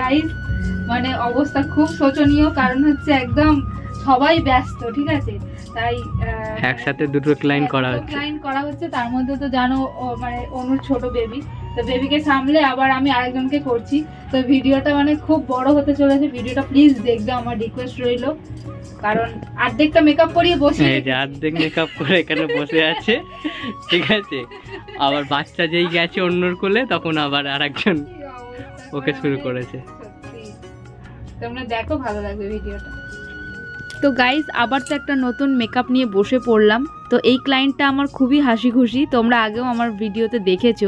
Guys মানে অবস্থা খুব শোচনীয় কারণ হচ্ছে একদম সবাই ব্যস্ত ঠিক আছে? তাই একসাথে দুটো ক্লায়েন্ট করা হচ্ছে। client করা হচ্ছে তার মধ্যে তো জানো মানে অনুর ছোট বেবি তো বেবিকে সামলে আবার আমি আরেকজনকে করছি। তো ভিডিওটা মানে খুব বড় হতে চলেছে। ভিডিওটা প্লিজ দেখবে আমার রিকোয়েস্ট রইল। কারণ অর্ধেকটা মেকআপ করিয়ে বসে এই যে অর্ধেক মেকআপ করে এখানে বসে আছে ঠিক আছে? আবার বাচ্চা যেই গেছে অন্যর কোলে তখন আবার আর একজন ওকে শুরু করেছে। তোমরা দেখো ভালো লাগবে ভিডিওটা। তো গাইজ আবার তো একটা নতুন মেকআপ নিয়ে বসে পড়লাম। তো এই ক্লায়েন্টটা আমার খুবই হাসি খুশি তোমরা আগেও আমার ভিডিওতে দেখেছ।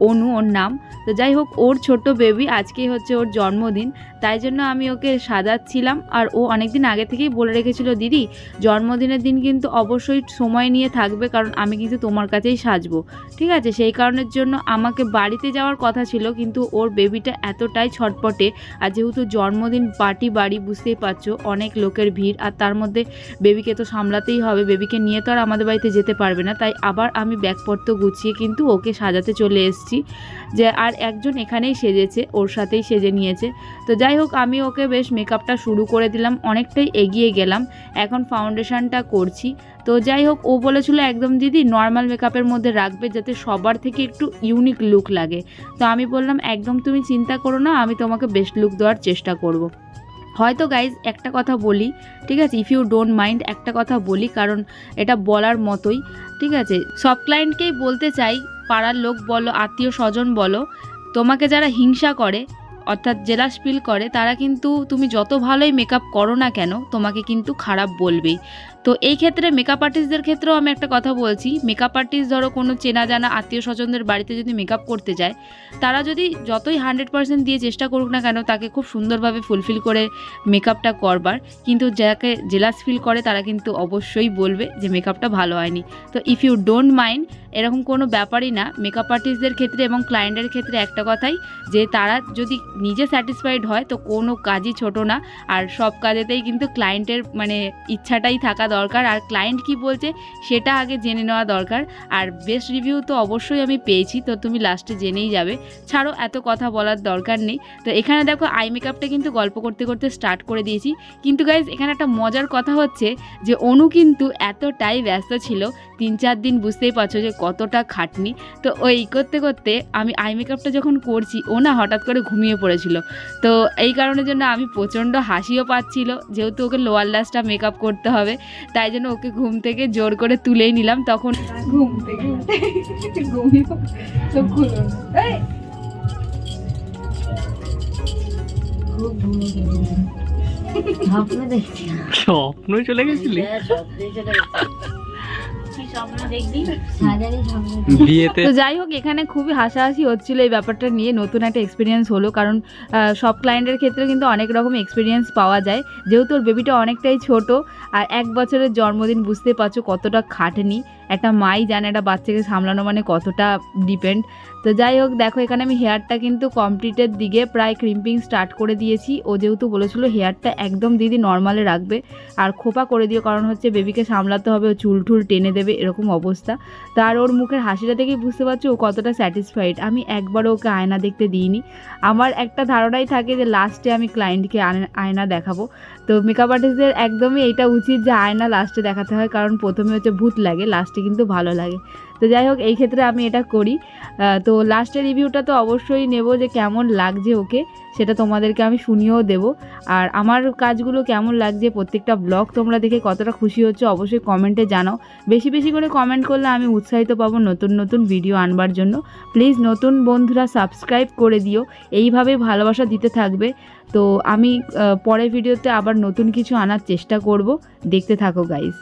অনু ওর নাম। তো যাই হোক, ওর ছোট বেবি আজকেই হচ্ছে ওর জন্মদিন। তাই জন্য আমি ওকে সাজাচ্ছিলাম। আর ও অনেকদিন আগে থেকেই বলে রেখেছিল, দিদি, জন্মদিনের দিন কিন্তু অবশ্যই সময় নিয়ে থাকবে, কারণ আমি কিন্তু তোমার কাছেই সাজবো। ঠিক আছে? সেই কারণের জন্য আমাকে বাড়িতে যাওয়ার কথা ছিল, কিন্তু ওর বেবিটা এতটাই ছটপটে। আর যেহেতু জন্মদিন পার্টি বাড়ি, বুঝতেই পারছ, অনেক লোকের ভিড়, আর তার মধ্যে বেবিকে তো সামলাতেই হবে। বেবিকে নিয়ে তো আর আমাদের বাড়িতে যেতে পারবে না। তাই আবার আমি ব্যাগপত্র গুছিয়ে কিন্তু ওকে সাজাতে চলে এসেছি। যে আর একজন এখানেই সেজেছে, ওর সাথেই সেজে নিয়েছে। তো যাই হোক, আমি ওকে বেশ মেকআপটা শুরু করে দিলাম, অনেকটাই এগিয়ে গেলাম, এখন ফাউন্ডেশনটা করছি। তো যাই হোক, ও বলেছিল একদম, দিদি নর্মাল মেকআপের মধ্যে রাখবে যাতে সবার থেকে একটু ইউনিক লুক লাগে। তো আমি বললাম, একদম তুমি চিন্তা করো না, আমি তোমাকে বেস্ট লুক দেওয়ার চেষ্টা করব। হয়তো গাইজ একটা কথা বলি, ঠিক আছে? ইফ ইউ ডোন্ট মাইন্ড একটা কথা বলি, কারণ এটা বলার মতোই, ঠিক আছে? সব ক্লায়েন্টকেই বলতে চাই পাড়ার লোক বলো, আত্মীয় স্বজন বলো, তোমাকে যারা হিংসা করে, অর্থাৎ জেলাস ফিল করে, তারা কিন্তু তুমি যত ভালোই মেকআপ করো না কেন, তোমাকে কিন্তু খারাপ বলবেই। তো এই ক্ষেত্রে মেকআপ আর্টিস্টদের ক্ষেত্রেও আমি একটা কথা বলছি মেকআপ আর্টিস্ট ধরো কোনো চেনা জানা আত্মীয় স্বজনদের বাড়িতে যদি মেকআপ করতে যায়, তারা যদি যতই হান্ড্রেড পার্সেন্ট দিয়ে চেষ্টা করুক না কেন, তাকে খুব সুন্দরভাবে ফুলফিল করে মেকআপটা করবার। কিন্তু যাকে জেলাস ফিল করে, তারা কিন্তু অবশ্যই বলবে যে মেকআপটা ভালো হয়নি। তো ইফ ইউ ডোন্ট মাইন্ড এরকম কোনো ব্যাপারই না। মেকআপ আর্টিস্টদের ক্ষেত্রে এবং ক্লায়েন্টের ক্ষেত্রে একটা কথাই, যে তারা যদি নিজে স্যাটিসফাইড হয়, তো কোনো কাজই ছোট না। আর সব কাজেতেই কিন্তু ক্লায়েন্টের মানে ইচ্ছাটাই থাকা দরকার। আর ক্লায়েন্ট কি বলছে, সেটা আগে জেনে নেওয়া দরকার। আর বেস্ট রিভিউ তো অবশ্যই আমি পেয়েছি, তো তুমি লাস্টে জেনেই যাবে। ছাড়ো, এত কথা বলার দরকার নেই। তো এখানে দেখো আই মেকআপটা কিন্তু গল্প করতে করতে স্টার্ট করে দিয়েছি। কিন্তু গাইজ এখানে একটা মজার কথা হচ্ছে, যে অনু কিন্তু এতটাই ব্যস্ত ছিল, তিন চার দিন বুঝতেই পারছ যে কতটা খাটনি। তো ওই করতে করতে আমি আই মেকআপটা যখন করছি ও না হঠাৎ করে ঘুমিয়ে পড়েছিল। তো এই কারণের জন্য আমি প্রচণ্ড হাসিও পাচ্ছিল যেহেতু ওকে লোয়ার লাস্টটা মেকআপ করতে হবে তাই জন্য ওকে ঘুম থেকে জোর করে তুলেই নিলাম। তখন ঘুম থেকে ঘুমিয়ে চোখ খুলো স্বপ্ন চলে গেছিলি? স্বপ্নে চলে গেছে। তো যাই হোক এখানে খুবই হাসাহাসি হচ্ছিল এই ব্যাপারটা নিয়ে। নতুন একটা এক্সপিরিয়েন্স হলো কারণ সব ক্লায়েন্টের ক্ষেত্রে কিন্তু অনেক রকম এক্সপিরিয়েন্স পাওয়া যায়। যেহেতু ওর বেবিটা অনেকটাই ছোট আর এক বছরের জন্মদিন বুঝতে পারছ কতটা খাটেনি। একটা মাই জানে একটা বাচ্চাকে সামলানো মানে কতটা ডিপেন্ড তো যাই হোক, দেখো এখানে আমি হেয়ারটা কিন্তু কমপ্লিটের দিকে প্রায় ক্রিম্পিং স্টার্ট করে দিয়েছি। ও যেহেতু বলেছিল হেয়ারটা একদম দিদি নর্মালে রাখবে। আর খোপা করে দিও, কারণ হচ্ছে বেবিকে সামলাতে হবে, ও চুল টুল টেনে দেবে, এরকম অবস্থা। তার ওর মুখের হাসিটা দেখেই বুঝতে পারছ ও কতটা স্যাটিসফাইড আমি একবারও ওকে আয়না দেখতে দিইনি। আমার একটা ধারণাই থাকে যে লাস্টে আমি ক্লায়েন্টকে আয়না দেখাবো। তো মেকআপ আর্টিস্টদের একদমই এটা উচিত যে আয়না লাস্টে দেখাতে হয়, কারণ প্রথমে হচ্ছে ভূত লাগে লাস্টে কিন্তু ভালো লাগে। তো যাই হোক, এই ক্ষেত্রে আমি এটা করি। তো লাস্টের রিভিউটা তো অবশ্যই নেব যে কেমন লাগছে ওকে, সেটা তোমাদেরকে আমি শুনিয়েও দেবো। আর আমার কাজগুলো কেমন লাগছে, প্রত্যেকটা ব্লগ তোমরা দেখে কতটা খুশি হচ্ছে, অবশ্যই কমেন্টে জানাও। বেশি বেশি করে কমেন্ট করলে আমি উৎসাহিত পাবো নতুন নতুন ভিডিও আনবার জন্য। প্লিজ নতুন বন্ধুরা সাবস্ক্রাইব করে দিও, এইভাবে ভালোবাসা দিতে থাকবে। তো আমি পরের ভিডিওতে আবার নতুন কিছু আনার চেষ্টা করব। দেখতে থাকো গাইজ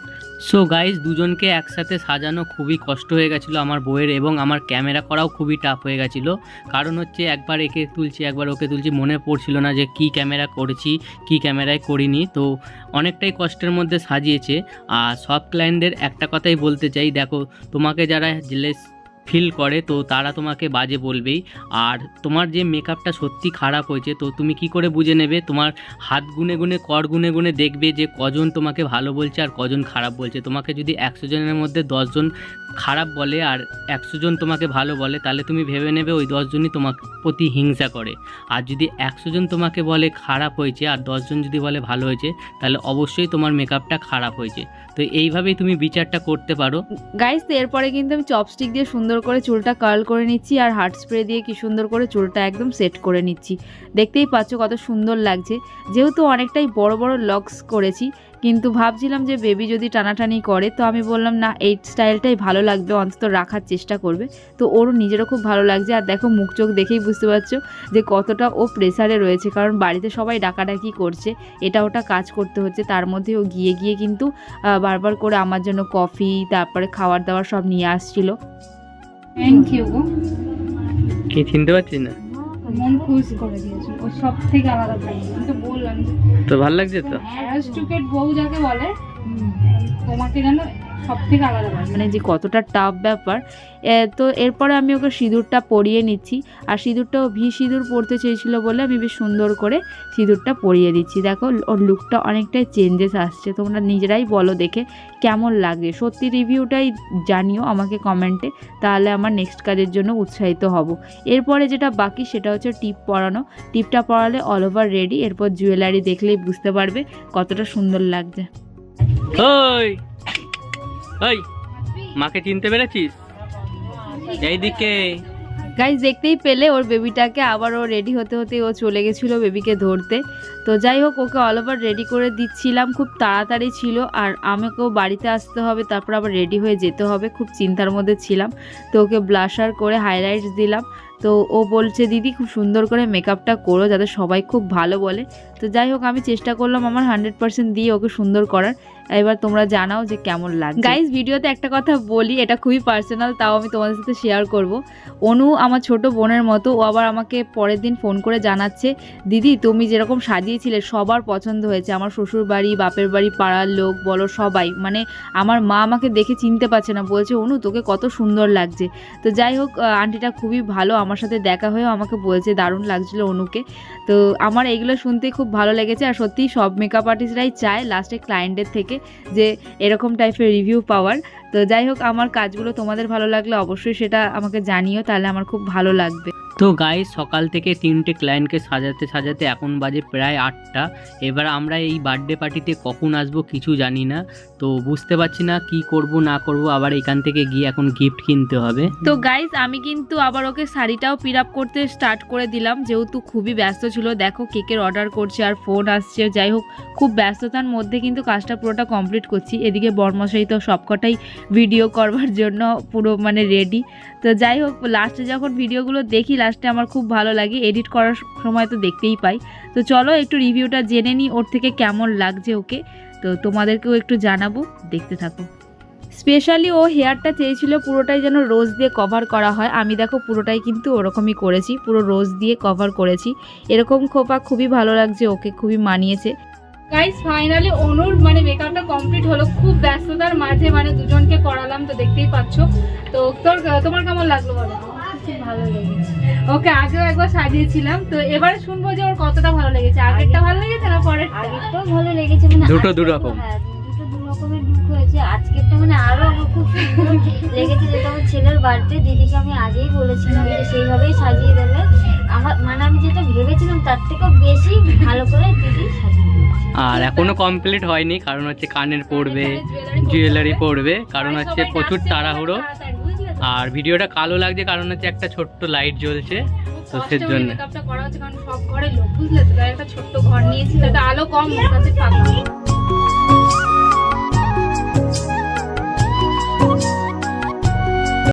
সো গাইজ দুজনকে একসাথে সাজানো খুবই কষ্ট হয়ে গেছিল আমার বইয়ের এবং আমার ক্যামেরা করাও খুবই টাফ হয়ে গেছিল। কারণ হচ্ছে একবার একে তুলছি, একবার ওকে তুলছি, মনে পড়ছিল না যে কি ক্যামেরা করেছি, কি ক্যামেরায় করিনি। তো অনেকটাই কষ্টের মধ্যে সাজিয়েছে। আর সব ক্লায়েন্টদের একটা কথাই বলতে চাই, দেখো, তোমাকে যারা জেলেস ফিল করে, তো তারা তোমাকে বাজে বলবেই। আর তোমার যে মেকআপটা সত্যি খারাপ হয়েছে, তো তুমি কি করে বুঝে নেবে? তোমার হাত গুনে গুনে, কর গুনে গুনে দেখবে যে কজন তোমাকে ভালো বলছে আর কজন খারাপ বলছে। তোমাকে যদি একশো জনের মধ্যে দশজন খারাপ বলে আর একশো জন তোমাকে ভালো বলে, তাহলে তুমি ভেবে নেবে ওই দশজনই তোমার প্রতি হিংসা করে। আর যদি একশো জন তোমাকে বলে খারাপ হয়েছে আর দশজন যদি বলে ভালো হয়েছে, তাহলে অবশ্যই তোমার মেকআপটা খারাপ হয়েছে। তো এইভাবেই তুমি বিচারটা করতে পারো। গাইস এরপরে কিন্তু আমি চপস্টিক দিয়ে সুন্দর করে চুলটা কার্ল করে নিচ্ছি আর হার্ট স্প্রে দিয়ে কি সুন্দর করে চুলটা একদম সেট করে নিচ্ছি। দেখতেই পাচ্ছ কত সুন্দর লাগছে। যেহেতু অনেকটাই বড় বড় লক্স করেছি, কিন্তু ভাবছিলাম যে বেবি যদি টানাটানি করে, তো আমি বললাম, না, এই স্টাইলটাই ভালো লাগবে, অন্তত রাখার চেষ্টা করবে। তো ওরও নিজেরও খুব ভালো লাগছে। আর দেখো, মুখ চোখ দেখেই বুঝতে পারছ যে কতটা ও প্রেসারে রয়েছে, কারণ বাড়িতে সবাই ডাকাডাকি করছে। এটা ওটা কাজ করতে হচ্ছে। তার মধ্যে ও গিয়ে গিয়ে কিন্তু বারবার করে আমার জন্য কফি তারপরে খাবার দাবার সব নিয়ে আসছিল। থ্যাংক ইউ কি চিনতে পারছিস না? মন খুশ করে দিয়েছ। ও সব থেকে আলাদা লাগে আমি তো বললাম তো ভালো লাগছে তো? অ্যারাস্টুকেট বউ যাকে বলে তোমাকে যেন সব থেকে আলাদা মানে যে কতটা টাফ ব্যাপার তো এরপরে আমি ওকে সিঁদুরটা পরিয়ে নিচ্ছি আর সিঁদুরটাও ভি সিঁদুর পরতে চেয়েছিল বলে আমি বেশ সুন্দর করে সিঁদুরটা পরিয়ে দিচ্ছি। দেখো ওর লুকটা অনেকটাই চেঞ্জেস আসছে তোমরা নিজেরাই বলো দেখে কেমন লাগে সত্যি রিভিউটাই জানিও আমাকে কমেন্টে তাহলে আমার নেক্সট কাজের জন্য উৎসাহিত হব। এরপরে যেটা বাকি সেটা হচ্ছে টিপ পরানো। টিপটা পরালে অল ওভার রেডি এরপর জুয়েলারি দেখলেই বুঝতে পারবে কতটা সুন্দর লাগছে। ওই মাকে চিনতে পেরেছিস? এইদিকে। গাইজ দেখতেই পেলে, ওর বেবিটাকে আবার ও রেডি হতে হতে ও চলে গেছিল বেবিকে ধরতে। তো যাই হোক, ওকে অল ওভার রেডি করে দিচ্ছিলাম, খুব তাড়াতাড়ি ছিল। আর আমাকেও বাড়িতে আসতে হবে, তারপর আবার রেডি হয়ে যেতে হবে, খুব চিন্তার মধ্যে ছিলাম। তো ওকে ব্লাশার করে হাইলাইটস দিলাম। তো ও বলছে, দিদি, খুব সুন্দর করে মেকআপটা করো যাতে সবাই খুব ভালো বলে। তো যাই হোক, আমি চেষ্টা করলাম আমার হান্ড্রেড পার্সেন্ট দিয়ে ওকে সুন্দর করার। এবার তোমরা জানাও যে কেমন লাগে গাইজ ভিডিওতে একটা কথা বলি, এটা খুবই পার্সোনাল তাও আমি তোমাদের সাথে শেয়ার করব। অনু আমার ছোট বোনের মতো, ও আবার আমাকে পরের দিন ফোন করে জানাচ্ছে, দিদি, তুমি যেরকম সাজিয়েছিলে, সবার পছন্দ হয়েছে। আমার শ্বশুর বাড়ি বাপের বাড়ি, পাড়ার লোক, বলো সবাই মানে আমার মা আমাকে দেখে চিনতে পারছে না। বলছে, অনু, তোকে কত সুন্দর লাগছে। তো যাই হোক আন্টিটা খুবই ভালো, আমার সাথে দেখা হয়েও আমাকে বলছে, দারুণ লাগছিল অনুকে। তো আমার এইগুলো শুনতে খুব ভালো লেগেছে আর সত্যিই সব মেকআপ আর্টিস্টরাই চায় লাস্টে ক্লায়েন্টের থেকে যে এরকম টাইপের রিভিউ পাওয়ার। তো যাই হোক, আমার কাজগুলো তোমাদের ভালো লাগলে অবশ্যই সেটা আমাকে জানিও, তাহলে আমার খুব ভালো লাগবে। তো গাইস সকাল থেকে তিনটে ক্লায়েন্টকে সাজাতে সাজাতে এখন বাজে প্রায় আটটা। এবার আমরা এই বার্থডে পার্টিতে কখন আসব কিছু জানি না। তো বুঝতে পারছি না কি করব, না করব, আবার এখান থেকে গিয়ে এখন গিফট কিনতে হবে। তো গাইজ আমি কিন্তু আবার ওকে শাড়িটাও পির আপ করতে স্টার্ট করে দিলাম। যেহেতু খুবই ব্যস্ত ছিল, দেখো কেকের অর্ডার করছে আর ফোন আসছে। যাই হোক, খুব ব্যস্ততার মধ্যে কিন্তু কাজটা পুরোটা কমপ্লিট করছি। এদিকে বর্মশাই তো সবকটাই ভিডিও করবার জন্য পুরো মানে রেডি তো যাই হোক লাস্টে যখন ভিডিওগুলো দেখি লাস্টে আমার খুব ভালো লাগে। এডিট করার সময় তো দেখতেই পাই। তো চলো একটু রিভিউটা জেনে নিই, ওর থেকে কেমন লাগছে ওকে। তো তোমাদেরকেও একটু জানাব, দেখতে থাকো। স্পেশালি ও হেয়ারটা চেয়েছিল পুরোটাই যেন রোজ দিয়ে কভার করা হয়। আমি দেখো পুরোটাই কিন্তু ওরকমই করেছি, পুরো রোজ দিয়ে কভার করেছি। এরকম খোপা খুবই ভালো লাগছে ওকে, খুবই মানিয়েছে। গাইস ফাইনালি অনুর মানে মেকআপটা কমপ্লিট হলো। খুব ব্যস্ততার মাঝে মানে দুজনকে করালাম তো দেখতেই পাচ্ছ। তো তোর তোমার কেমন লাগল বলো? ভালো লেগেছে। ওকে আগেও একবার সাজিয়েছিলাম। তো এবারে শুনব যে ওর কতটা ভালো লেগেছে। আগেরটা ভালো লেগেছে না পরের আগেরটাও ভালো লেগেছে মানে দুটো। হ্যাঁ দুটো দু রকমের লুক হয়েছে। আজকেরটা মানে আরও আমার খুব সুন্দর লেগেছে যেটা আমার ছেলের বার্থডে দিদিকে আমি আগেই বলেছিলাম যে সেইভাবেই সাজিয়ে দেবে। আমার মানে আমি যেটা ভেবেছিলাম তার থেকেও বেশি ভালো করে দিদি সাজিয়ে আর এখনও কমপ্লিট হয়নি কারণ হচ্ছে কানের পড়বে জুয়েলারি পড়বে কারণ হচ্ছে প্রচুর তাড়াহুড়ো। আর ভিডিওটা কালো লাগছে কারণ হচ্ছে একটা ছোট্ট লাইট জ্বলছে তো সেজন্য। মেকআপটা করা হচ্ছে কারণ সব ঘরে লোক বুঝলে তো? একটা ছোট্ট ঘর নিয়েছি যাতে আলো কম কাছে